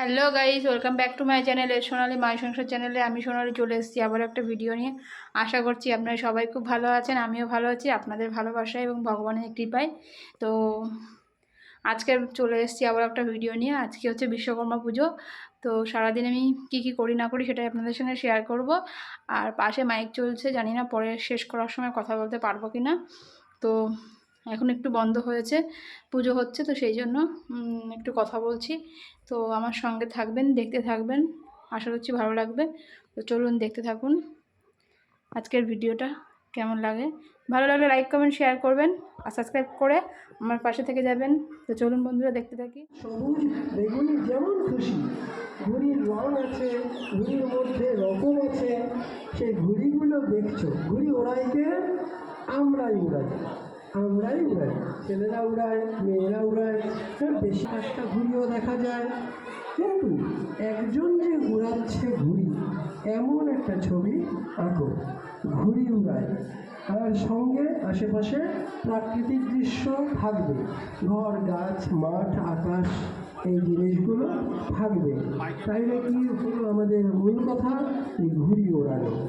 Hello guys welcome back to my চ্যানেলে সোনালি মাই সংসার চ্যানেলে আমি সোনালি চলে এসেছি আবার একটা ভিডিও নিয়ে। আশা করছি আপনারা সবাই খুব ভালো আছেন, আমিও ভালো আছি। আপনাদের ভালোবাসা এবং ভগবানের কৃপায়। তো আজকে চলে এসেছি আবার একটা ভিডিও নিয়ে। আজকে হচ্ছে বিশ্বকর্মা পুজো। তো সারাদিন আমি কি কি করি, না করি সেটাই আপনাদের সঙ্গে শেয়ার করব। আর পাশে মাইক চলছে, জানি না পরে শেষ করার সময় কথা বলতে পারব কি না তো এখন একটু বন্ধ হয়েছে, পুজো হচ্ছে, তো সেই জন্য একটু কথা বলছি। তো আমার সঙ্গে থাকবেন, দেখতে থাকবেন, আশা করছি ভালো লাগবে। তো চলুন দেখতে থাকুন, আজকের ভিডিওটা কেমন লাগে। ভালো লাগলে লাইক কমেন্ট শেয়ার করবেন, আর সাবস্ক্রাইব করে আমার পাশে থেকে যাবেন। তো চলুন বন্ধুরা, দেখতে থাকি। যেমন খুশি, ঘুড়ির আছে ঘুড়ির আছে, সেই ঘুড়িগুলো দেখছ, ঘুড়ি আমরাই উড়াই আমরাই উড়াই। ছেলেরা উড়ায় মেয়েরা উড়ায় হ্যাঁ, বেশি একটা ঘুড়িও দেখা যায়। কিন্তু একজন যে উড়াচ্ছে ঘুড়ি এমন একটা ছবি আঁকো ঘুড়ি উড়ায়। আর সঙ্গে আশেপাশে প্রাকৃতিক দৃশ্য থাকবে। ঘর গাছ মাঠ আকাশ এই জিনিসগুলো থাকবে। তাইলে কি হলো আমাদের মূল কথা? ঘুড়ি ওড়ানো।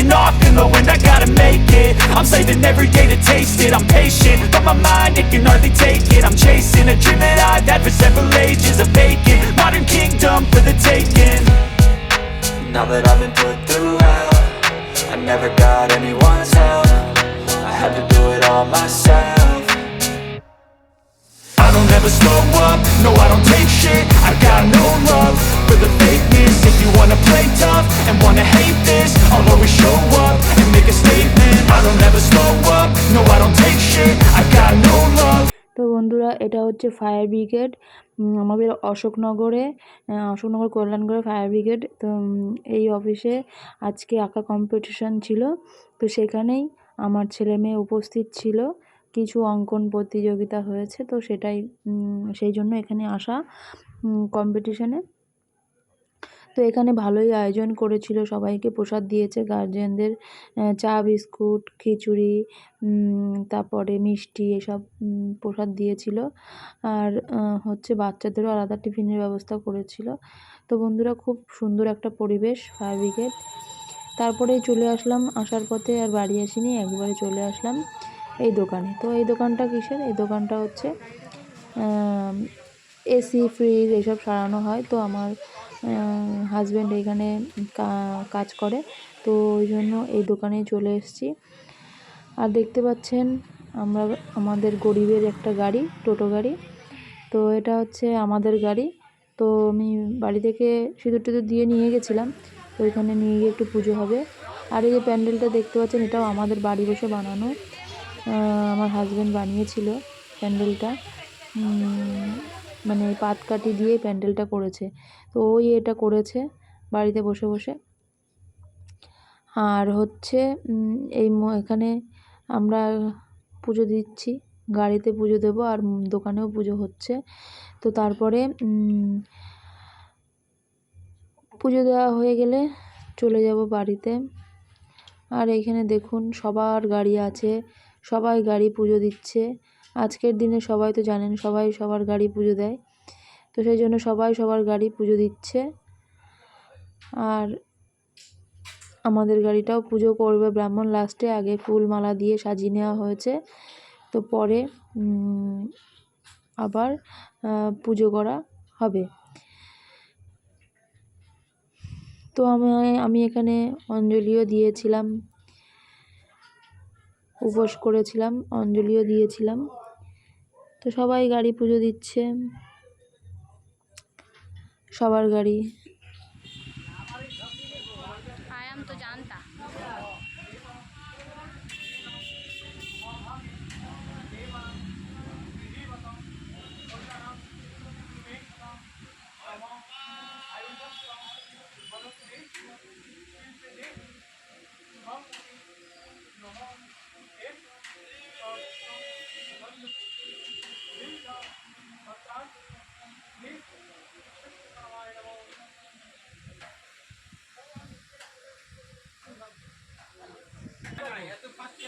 off in the wind I gotta make it, I'm saving every day to taste it. I'm patient, but my mind, it can hardly take it. I'm chasing a dream that I've had for several ages A vacant, modern kingdom for the taking. Now that I've been put through hell I never got anyone's help. I had to do it all myself. I don't ever slow up, no I don't take shit. I got no love for the fakeness If you wanna play tough and wanna hate this I'll always show up and make a statement I don't ever slow up, no I don't take shit I got no love তো বন্ধুরা এটা হচ্ছে fire brigade আমাদের অশোকনগরে অশোকনগর কল্যাণগড়ে fire brigade তো এই অফিসে আজকে আঁকা কম্পিটিশন ছিল তো সেখানেই আমার ছেলে মেয়ে উপস্থিত ছিল কিছু অঙ্কন প্রতিযোগিতা হয়েছে তো সেটাই সেই জন্য এখানে আসা কম্পিটিশনে তো এখানে ভালোই আয়োজন করেছিল। সবাইকে প্রসাদ দিয়েছে। গার্জেনদের চা, বিস্কুট, খিচুড়ি তারপরে মিষ্টি এসব প্রসাদ দিয়েছিল। আর হচ্ছে বাচ্চাদেরও আলাদা টিফিনের ব্যবস্থা করেছিল। তো বন্ধুরা, খুব সুন্দর একটা পরিবেশ ফায়ার ব্রিগেড। তারপরে চলে আসলাম আসার পথে আর বাড়ি আসিনি, একবারে চলে আসলাম এই দোকানে। তো এই দোকানটা কিসের? এই দোকানটা হচ্ছে এসি, ফ্রিজ এসব সারানো হয়। তো আমার হাজব্যান্ড এখানে কাজ করে। তো ওই জন্য এই দোকানে চলে এসেছি। আর দেখতে পাচ্ছেন, আমরা, আমাদের গরিবের একটা গাড়ি, টোটো গাড়ি। তো এটা হচ্ছে আমাদের গাড়ি। তো আমি বাড়ি থেকে সিঁদুর টিঁদুর দিয়ে নিয়ে গেছিলাম। তো ওইখানে নিয়ে গিয়ে একটু পুজো হবে। আর এই যে প্যান্ডেলটা দেখতে পাচ্ছেন, এটাও আমাদের বাড়ি বসে বানানো। আমার হাজব্যান্ড বানিয়েছিল প্যান্ডেলটা। মানে পাতকাঠি দিয়ে প্যান্ডেলটা করেছে। তো ওই এটা করেছে বাড়িতে বসে বসে। আর হচ্ছে এই এখানে আমরা পুজো দিচ্ছি। গাড়িতে পুজো দেবো আর দোকানেও পুজো হচ্ছে। তো তারপরে পুজো দেওয়া হয়ে গেলে চলে যাব বাড়িতে। আর এইখানে দেখুন সবার গাড়ি আছে, সবাই গাড়ি পুজো দিচ্ছে। আজকের দিনে সবাই তো জানেন, সবাই সবার গাড়ি পুজো দেয়। তো সেই জন্য সবাই সবার গাড়ি পুজো দিচ্ছে। আর আমাদের গাড়িটাও পুজো করবে ব্রাহ্মণ লাস্টে। আগে ফুল মালা দিয়ে সাজিয়ে নেওয়া হয়েছে। তো পরে আবার পুজো করা হবে। তো আমি আমি এখানে অঞ্জলিও দিয়েছিলাম। উপোস করেছিলাম অঞ্জলিও দিয়েছিলাম। তো সবাই গাড়ি পুজো দিচ্ছে। সবার গাড়ি। সরকার প্লিজ এত ফাস্টে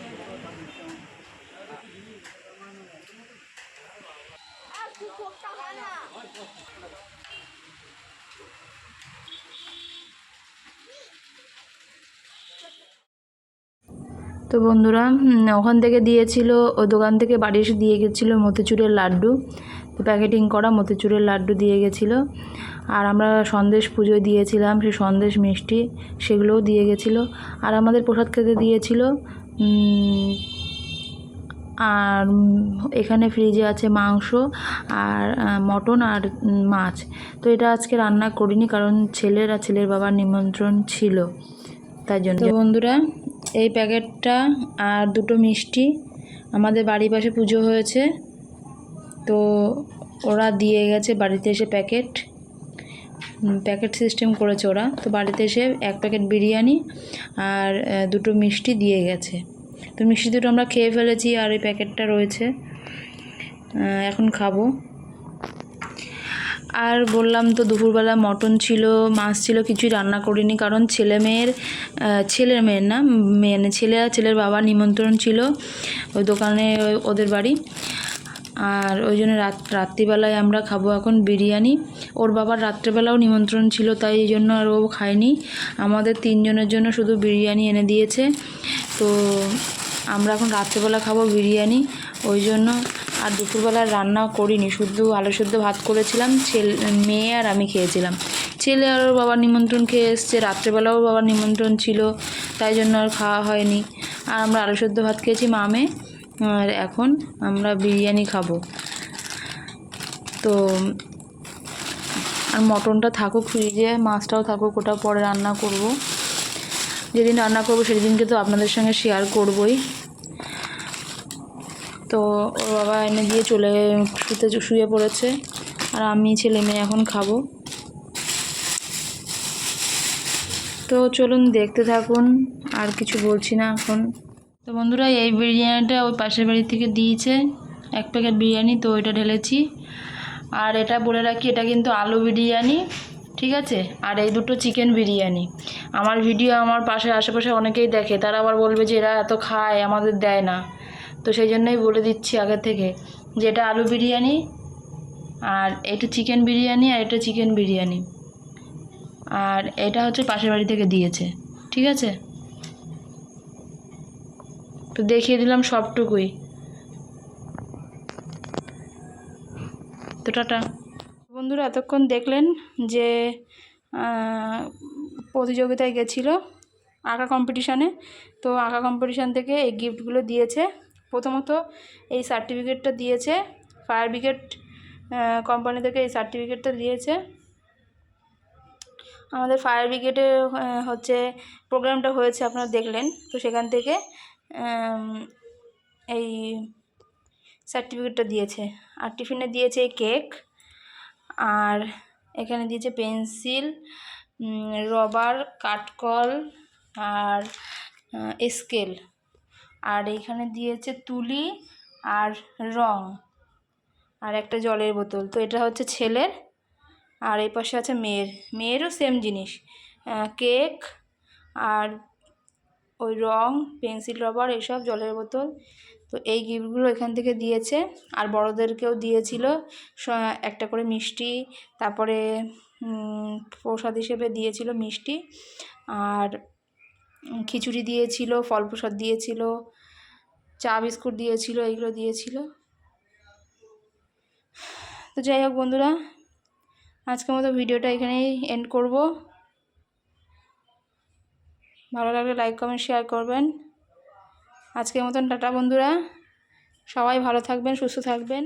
তো বন্ধুরা ওখান থেকে দিয়েছিল, ও দোকান থেকে বাড়ি এসে দিয়ে গেছিল মতিচুরের লাড্ডু। তো প্যাকেটিং করা মতিচুরের লাড্ডু দিয়ে গেছিল। আর আমরা সন্দেশ পুজোয় দিয়েছিলাম, সেই সন্দেশ মিষ্টি, সেগুলোও দিয়ে গেছিল। আর আমাদের প্রসাদ খেতে দিয়েছিল আর এখানে ফ্রিজে আছে মাংস আর মটন আর মাছ। তো এটা আজকে রান্না করিনি কারণ ছেলের আর ছেলের বাবার নিমন্ত্রণ ছিল। তাই জন্য। বন্ধুরা, এই প্যাকেটটা আর দুটো মিষ্টি আমাদের বাড়ির পাশে পুজো হয়েছে। তো ওরা দিয়ে গেছে বাড়িতে এসে প্যাকেট। প্যাকেট সিস্টেম করেছে ওরা। তো বাড়িতে এসে এক প্যাকেট বিরিয়ানি আর দুটো মিষ্টি দিয়ে গেছে। তো মিষ্টি দুটো আমরা খেয়ে ফেলেছি আর এই প্যাকেটটা রয়েছে। এখন খাব। আর বললাম তো দুপুরবেলা মটন ছিল, মাছ ছিল, কিছুই রান্না করিনি কারণ ছেলে মেয়ের ছেলের মেয়ের না মেয়ে ছেলে আর ছেলের বাবার নিমন্ত্রণ ছিল ওই দোকানে ওই- ওদের বাড়ি। আর ওই জন্য রাত, রাত্রিবেলায় আমরা খাব এখন বিরিয়ানি। ওর বাবার রাত্রেবেলাও নিমন্ত্রণ ছিল, তাই এই জন্য আর ও খায়নি। আমাদের তিনজনের জন্য শুধু বিরিয়ানি এনে দিয়েছে। তো আমরা এখন রাত্রেবেলা খাব বিরিয়ানি, ওই জন্য আর দুপুরবেলা রান্না করিনি, শুধু আলু সেদ্ধ ভাত করেছিলাম, ছেলে, মেয়ে আর আমি খেয়েছিলাম। ছেলে আর ওর বাবার নিমন্ত্রণ খেয়ে এসছে, রাত্রেবেলাও বাবার নিমন্ত্রণ ছিল, তাই জন্য আর খাওয়া হয়নি। আর আমরা আলু সেদ্ধ ভাত খেয়েছি মামে, আর এখন আমরা বিরিয়ানি খাব। তো আর মটনটা থাকুক ফ্রিজে মাছটাও থাকুক, ওটা পরে রান্না করব। যেদিন রান্না করব সেদিনকে তো আপনাদের সঙ্গে শেয়ার করবই। তো ওর বাবা এনে দিয়ে চলে শুতে শুয়ে পড়েছে, আর আমি ছেলে মেয়ে এখন খাব। তো চলুন দেখতে থাকুন, আর কিছু বলছি না এখন। তো বন্ধুরা, এই বিরিয়ানিটা ওই পাশের বাড়ি থেকে দিয়েছে। এক প্যাকেট বিরিয়ানি, তো ওইটা ঢেলেছি। আর এটা বলে রাখি, এটা কিন্তু আলু বিরিয়ানি, ঠিক আছে? আর এই দুটো চিকেন বিরিয়ানি। আমার ভিডিও আমার পাশে আশেপাশে অনেকেই দেখে। তারা আবার বলবে যে, এরা এত খায়, আমাদের দেয় না। তো সেই জন্যই বলে দিচ্ছি আগে থেকে যে, এটা আলু বিরিয়ানি আর এটা চিকেন বিরিয়ানি আর এটা চিকেন বিরিয়ানি। আর এটা হচ্ছে পাশের বাড়ি থেকে দিয়েছে। ঠিক আছে? তো দেখিয়ে দিলাম সবটুকুই। তো টাটা। বন্ধুরা, এতক্ষণ দেখলেন যে প্রতিযোগিতায় গেছিল আঁকা কম্পিটিশানে তো আঁকা কম্পিটিশান থেকে এই গিফটগুলো দিয়েছে। প্রথমত এই সার্টিফিকেটটা দিয়েছে। ফায়ার ব্রিগেড কোম্পানি থেকে এই সার্টিফিকেটটা দিয়েছে। আমাদের ফায়ার ব্রিগেডে হচ্ছে প্রোগ্রামটা হয়েছে, আপনারা দেখলেন। তো সেখান থেকে এই সার্টিফিকেটটা দিয়েছে। আর টিফিনে দিয়েছে কেক আর এখানে দিয়েছে পেন্সিল রবার কাঠকল আর স্কেল আর এইখানে দিয়েছে তুলি আর রং আর একটা জলের বোতল। তো এটা হচ্ছে ছেলের আর এই পাশে আছে মেয়ের। মেয়েরও সেম জিনিস। কেক আর ওই রং পেন্সিল রবার এইসব জলের বোতল। তো এই গিফটগুলো এখান থেকে দিয়েছে। আর বড়োদেরকেও দিয়েছিল। একটা করে মিষ্টি, তারপরে প্রসাদ হিসেবে দিয়েছিল মিষ্টি আর খিচুড়ি দিয়েছিল ফল প্রসাদ দিয়েছিল, চা বিস্কুট দিয়েছিল, এইগুলো দিয়েছিল। তো যাই হোক বন্ধুরা, আজকের মতো ভিডিওটা এখানেই এন্ড করব। ভালো লাগলে লাইক কমেন্ট শেয়ার করবেন। আজকের মতন টাটা বন্ধুরা। সবাই ভালো থাকবেন, সুস্থ থাকবেন।